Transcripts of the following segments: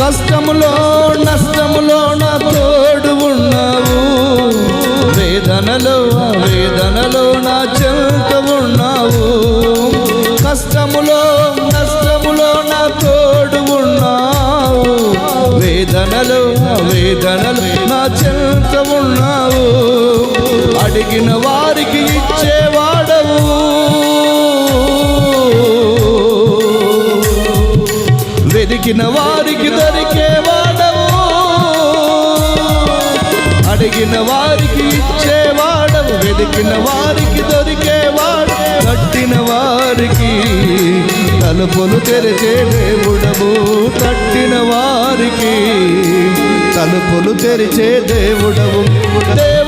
కష్టములో నష్టములో నా తోడు ఉన్నావు. వేదనలో వేదనలో నా చెంత ఉన్నావు. కష్టములో నష్టములో నా తోడు ఉన్నావు. వేదనలో వేదనలు నా చెంత ఉన్నావు. అడిగిన వారికి ఇచ్చేవాడవు. వెదికిన వారికి అడిగిన వారికి ఇచ్చేవాడవు వెతికిన వారికి దొరికేవాడు కట్టిన వారికి తలుపులు తెరిచే దేవుడవు కట్టిన వారికి తలుపులు తెరిచే దేవుడవు. దేవు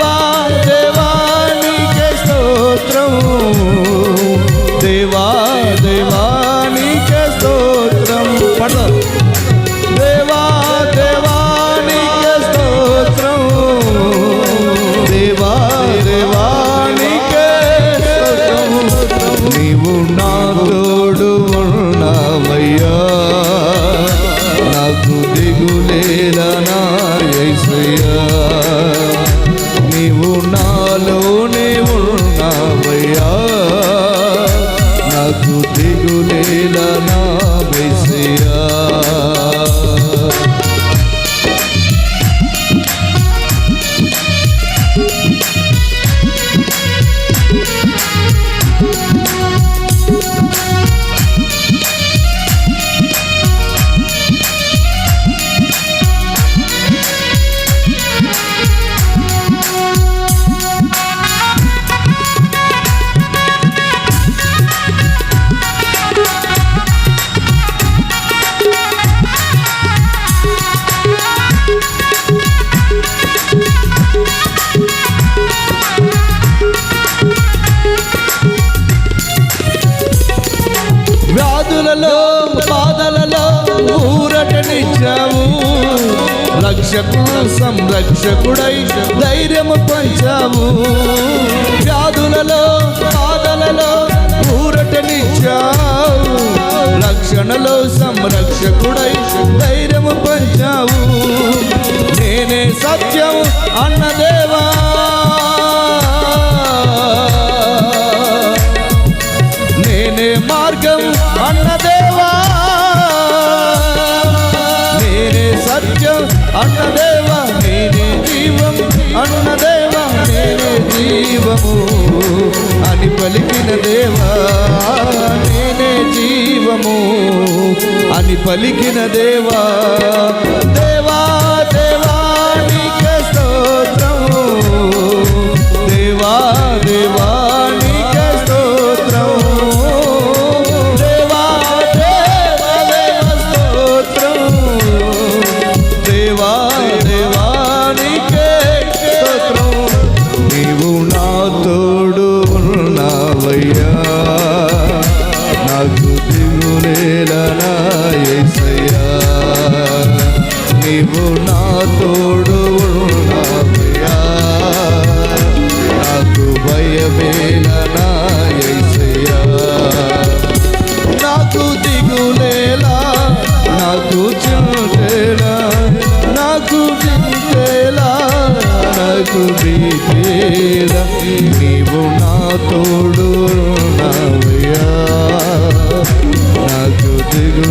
రక్షకుడు సంరక్షకుడై ధైర్యము పంచావు వ్యాధులలో బాధలలో ఊరటనిచ్చావు. రక్షణలో సంరక్షకుడై ధైర్యము పంచావు నేనే సత్యం అన్నదే. అన్నదేవా నేనే జీవం. అన్నదేవా నేనే జీవము. అని పలికిన దేవా నేనే జీవము. అని పలికిన దేవా దేవ ఉన్నావయ్యా నాకు దిగులేలా నా నీవు నా తోడు ఉన్నావయ్యా. నాకు భయమేలా నా నాకు దిగులేలా నాకు చింతేలా నాకు చింతేలా నాకు నీవు నా తోడు నాకు